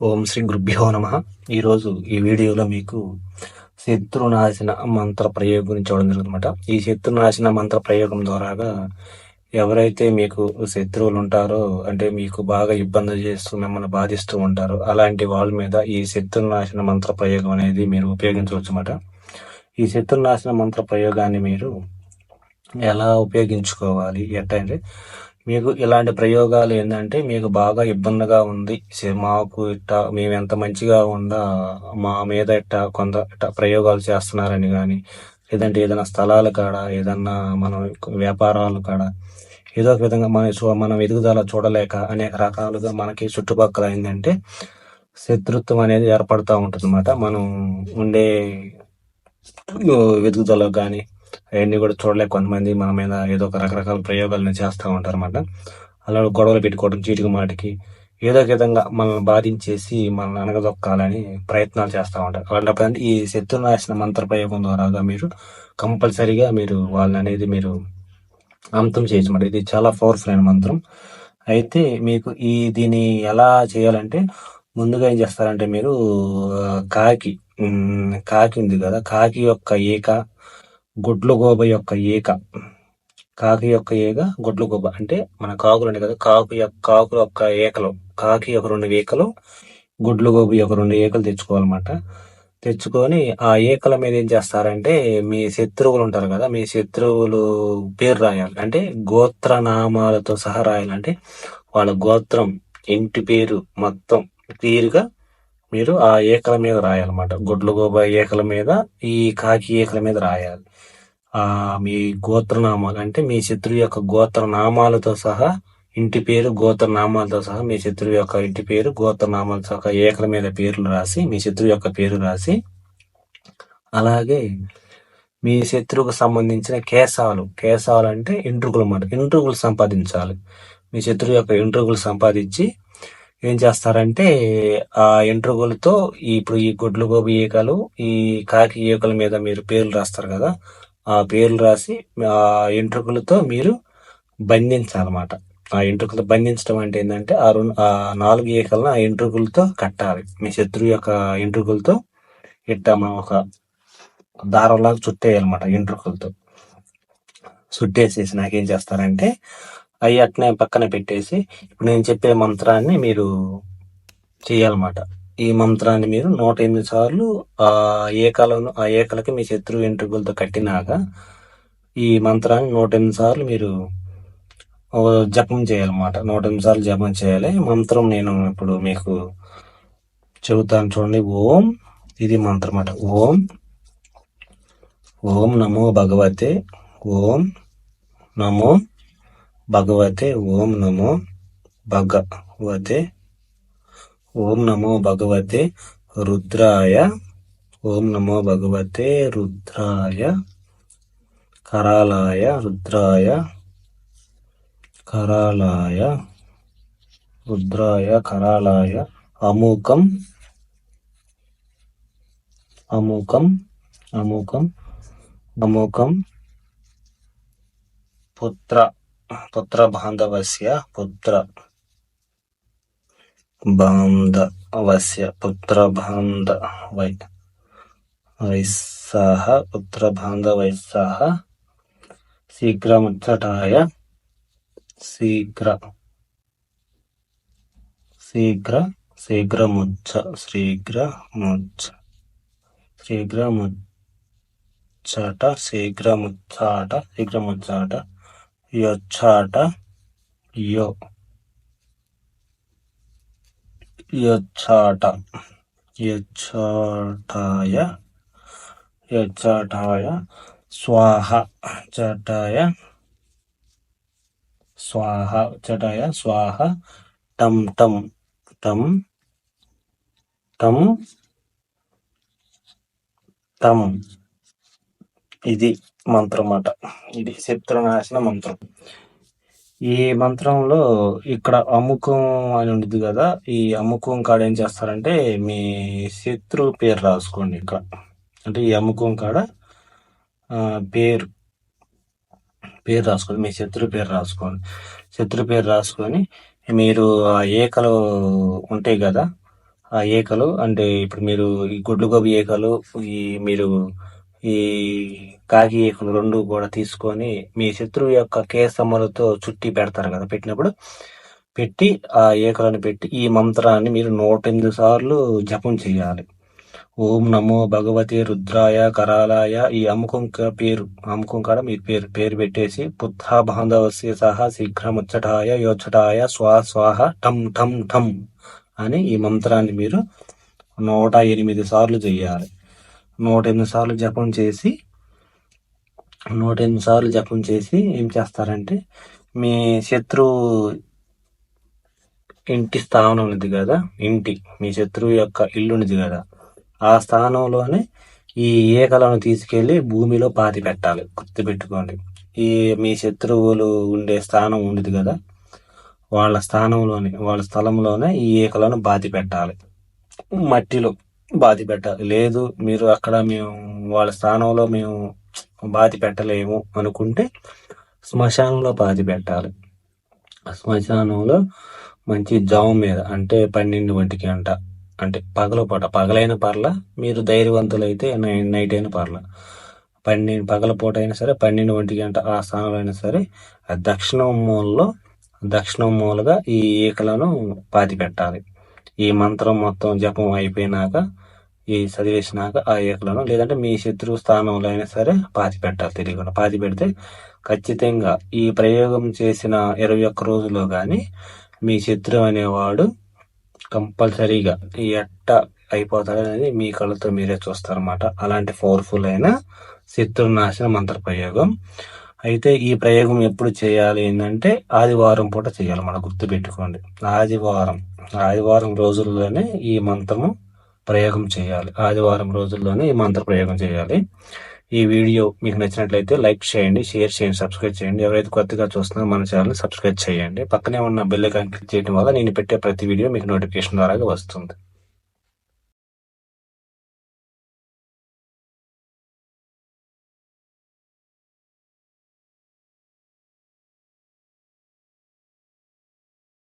ఓం శ్రీ గురుభ్యో నమ. ఈరోజు ఈ వీడియోలో మీకు శత్రునాశన మంత్ర ప్రయోగం గురించి చూడడం జరుగుతుందన్నమాట. ఈ శత్రునాశన మంత్ర ప్రయోగం ద్వారాగా ఎవరైతే మీకు శత్రువులు ఉంటారో అంటే మీకు బాగా ఇబ్బంది చేస్తూ మిమ్మల్ని బాధిస్తూ ఉంటారో అలాంటి వాళ్ళ మీద ఈ శత్రునాశన మంత్ర ప్రయోగం అనేది మీరు ఉపయోగించవచ్చు అన్నమాట ఈ శత్రునాశన మంత్ర ప్రయోగాన్ని మీరు ఎలా ఉపయోగించుకోవాలి? ఎట్ట అంటే మీకు ఇలాంటి ప్రయోగాలు ఏంటంటే మీకు బాగా ఇబ్బందిగా ఉంది. మాకు ఇట్ట మేము ఎంత మంచిగా ఉందా మా మీద ఇట్ట కొంత ఇట్ట ప్రయోగాలు చేస్తున్నారని కానీ లేదంటే ఏదైనా స్థలాల కాడ ఏదన్నా మనం వ్యాపారాలు కాడ ఏదో ఒక విధంగా మన మనం ఎదుగుదల చూడలేక అనేక రకాలుగా మనకి చుట్టుపక్కల ఏంటంటే శత్రుత్వం అనేది ఏర్పడుతూ ఉంటుంది అన్నమాట మనం ఉండే ఎదుగుదల కానీ అవన్నీ కూడా చూడలేక కొంతమంది మన మీద ఏదో ఒక రకరకాల ప్రయోగాలను చేస్తూ ఉంటారు అనమాట అలా గొడవలు పెట్టుకోవడం చీటికి మాటికి ఏదో ఒక విధంగా మనల్ని బాధించేసి మనల్ని అనగదొక్కాలని ప్రయత్నాలు చేస్తూ ఉంటారు. అలాంటప్పుడు ఈ శత్రునాశన మంత్ర ప్రయోగం ద్వారా మీరు కంపల్సరీగా మీరు వాళ్ళని అనేది మీరు అంతం చేయొచ్చు ఇది చాలా పవర్ఫుల్ అయిన మంత్రం. అయితే మీకు ఈ దీన్ని ఎలా చేయాలంటే ముందుగా ఏం చేస్తారంటే మీరు కాకి కాకి ఉంది కదా కాకి యొక్క ఏక గుడ్లు గోబ యొక్క ఏక. కాకి యొక్క ఏక గుడ్లు గోబ అంటే మన కాకులు అంటే కదా కాకు యొక్క కాకులు యొక్క ఏకలు. కాకి యొక్క రెండు ఏకలు గుడ్లుగోబు యొక్క రెండు ఏకలు తెచ్చుకోవాలన్నమాట. తెచ్చుకొని ఆ ఏకల మీద ఏం చేస్తారంటే మీ శత్రువులు ఉంటారు కదా మీ శత్రువులు పేరు రాయాలి. అంటే గోత్రనామాలతో సహా రాయాలంటే వాళ్ళ గోత్రం ఇంటి పేరు మొత్తం క్లియర్గా మీరు ఆ ఏకల మీద రాయాలన్నమాట. గొడ్లు గోబా ఏకల మీద ఈ కాకి ఏకల మీద రాయాలి. ఆ మీ గోత్రనామాలు అంటే మీ శత్రువు యొక్క గోత్రనామాలతో సహా ఇంటి పేరు గోత్రనామాలతో సహా మీ శత్రువు యొక్క ఇంటి పేరు గోత్రనామాలతో సహా ఏకల మీద పేర్లు రాసి మీ శత్రువు యొక్క పేరు రాసి అలాగే మీ శత్రువుకు సంబంధించిన కేశాలు. కేశాలు అంటే ఇంట్రుకులు అన్నమాట. ఇంట్రుకులు సంపాదించాలి. మీ శత్రువు యొక్క ఇంట్రుకులు సంపాదించి ఏం చేస్తారంటే ఆ ఎంట్రుకలతో ఇప్పుడు ఈ గుడ్లు గోబి ఈకలు ఈ కాకి ఈకల మీద మీరు పేర్లు రాస్తారు కదా ఆ పేర్లు రాసి ఆ ఎంట్రుకలతో మీరు బంధించాలన్నమాట. ఆ ఎంట్రుకలు బంధించడం అంటే ఏంటంటే ఆ రెండు ఆ నాలుగు ఈకలను ఆ ఎంట్రుకలతో కట్టాలి. మీ శత్రువు యొక్క ఎంట్రుకలతో ఇట్ట మనం ఒక దారంలాగా చుట్టేయాలన్నమాట ఎంట్రుకలతో చుట్టేసేసి నాకేం చేస్తారంటే అవి అట్నే పక్కన పెట్టేసి ఇప్పుడు నేను చెప్పే మంత్రాన్ని మీరు చేయాలన్నమాట. ఈ మంత్రాన్ని మీరు నూట ఎనిమిది సార్లు ఆ ఏకలను ఆ ఏకలకి మీ శత్రువు వెంట్రుకలతో కట్టినాక ఈ మంత్రాన్ని నూట ఎనిమిది సార్లు మీరు జపం చేయాలన్నమాట. నూట ఎనిమిది సార్లు జపం చేయాలి. మంత్రం నేను ఇప్పుడు మీకు చెబుతాను చూడండి. ఓం ఇది మంత్రం అట ఓం ఓం నమో భగవతే ఓం నమో భగవతే ఓం నమో భగవతే ఓం నమో భగవతే రుద్రాయ ఓం నమో భగవతే రుద్రాయ కరాలాయ రుద్రాయ కరాలాయ రుద్రాయ కరాలాయ అముకం అముకం అముకం అముకం పుత్ర పుత్ర బాంధవస్య పుత్ర బాంధవస్య పుత్ర బాంధ వై వైస్సాహ పుత్ర బాంధవైస్సాహ శీఘ్రముచ్చటాయ శీఘ్ర శీఘ్ర శీఘ్రముచ్చ శీఘ్రముచ్చ శీఘ్రముచ్చట శీఘ్రముచ్చాట శీఘ్రముచ్చాట यक्षाट अच्छा यो यक्षाट अच्छा यक्षाठाय अच्छा यक्षाठाय स्वाहा चटाय स्वाहा चटाय, स्वाहा टम टम टम टम टम ఇది మంత్రం అన్నమాట ఇది శత్రు నాశన మంత్రం. ఈ మంత్రంలో ఇక్కడ అముఖం అని ఉంటుంది కదా ఈ అముఖం కాడ ఏం చేస్తారంటే మీ శత్రు పేరు రాసుకోండి ఇక్కడ అంటే ఈ అముఖం కాడ పేరు. పేరు రాసుకోండి మీ శత్రు పేరు రాసుకోండి. శత్రు పేరు రాసుకొని మీరు ఆ ఏకలు ఉంటాయి కదా ఆ ఏకలు అంటే ఇప్పుడు మీరు ఈ గుడ్లు గోబి ఏకలు ఈ మీరు ఈ కాకి ఏకలు రెండు కూడా తీసుకొని మీ శత్రువు యొక్క కేసమ్మలతో చుట్టి పెడతారు కదా పెట్టినప్పుడు పెట్టి ఆ ఏకలను పెట్టి ఈ మంత్రాన్ని మీరు నూట ఎనిమిది సార్లు జపం చేయాలి. ఓం నమో భగవతి రుద్రాయ కరాలాయ ఈ అమ్ముకం పేరు అమ్ముకం కాడ మీ పేరు పేరు పెట్టేసి పుత్ర బాంధవస్య సహా శీఘ్రముచ్చటాయ యోచటాయ స్వా స్వాహ టం టం టం అని ఈ మంత్రాన్ని మీరు నూట ఎనిమిది సార్లు చేయాలి. నూట ఎనిమిది సార్లు జపం చేసి నూట ఎనిమిది సార్లు జపం చేసి ఏం చేస్తారంటే మీ శత్రువు ఇంటి స్థానం ఉంది కదా ఇంటి మీ శత్రువు యొక్క ఇల్లు ఉంది కదా ఆ స్థానంలోనే ఈ ఏకలను తీసుకెళ్ళి భూమిలో పాతి పెట్టాలి గుర్తుపెట్టుకోండి ఈ మీ శత్రువులు ఉండే స్థానం ఉండేది కదా వాళ్ళ స్థానంలోనే వాళ్ళ స్థలంలోనే ఈ ఏకలను బాతి పెట్టాలి. మట్టిలో బాధి పెట్టాలి లేదు మీరు అక్కడ మేము వాళ్ళ స్థానంలో మేము బాధి పెట్టలేము అనుకుంటే శ్మశానంలో బాధి పెట్టాలి శ్మశానంలో మంచి జాము మీద అంటే పన్నెండు వంటికి అంట అంటే పగల పూట పగలైన పర్ల మీరు ధైర్యవంతులైతే నైట్ అయిన పర్ల. పన్నెండు పగల పూట అయినా సరే పన్నెండు వంటికి గంట ఆ స్థానంలో అయినా సరే ఆ దక్షిణ మూలలో దక్షిణ మూలగా ఈ ఈకలను పాతి పెట్టాలి ఈ మంత్రం మొత్తం జపం అయిపోయినాక ఈ చదివేసినాక ఆ ఏకలను లేదంటే మీ శత్రువు స్థానంలో అయినా సరే పాతి పెట్టాలి తెలియకుండా. పాతి పెడితే ఖచ్చితంగా ఈ ప్రయోగం చేసిన ఇరవై ఒక్క రోజుల్లో కానీ మీ శత్రువు అనేవాడు కంపల్సరీగా ఎట్ట అయిపోతాడనేది మీ కళ్ళతో మీరే చూస్తారన్నమాట. అలాంటి పవర్ఫుల్ అయిన శత్రునాశన మంత్ర ప్రయోగం. అయితే ఈ ప్రయోగం ఎప్పుడు చేయాలి ఏంటంటే ఆదివారం పూట చేయాలి మన గుర్తుపెట్టుకోండి. ఆదివారం ఆదివారం రోజుల్లోనే ఈ మంత్రము ప్రయోగం చేయాలి. ఆదివారం రోజుల్లోనే ఈ మంత్ర ప్రయోగం చేయాలి. ఈ వీడియో మీకు నచ్చినట్లయితే లైక్ చేయండి షేర్ చేయండి సబ్స్క్రైబ్ చేయండి. ఎవరైతే కొత్తగా చూస్తున్నారో మన ఛానల్ సబ్స్క్రైబ్ చేయండి. పక్కనే ఉన్న బెల్ ఐకాన్ క్లిక్ చేయడం వల్ల నేను పెట్టే ప్రతి వీడియో మీకు నోటిఫికేషన్ ద్వారా వస్తుంది.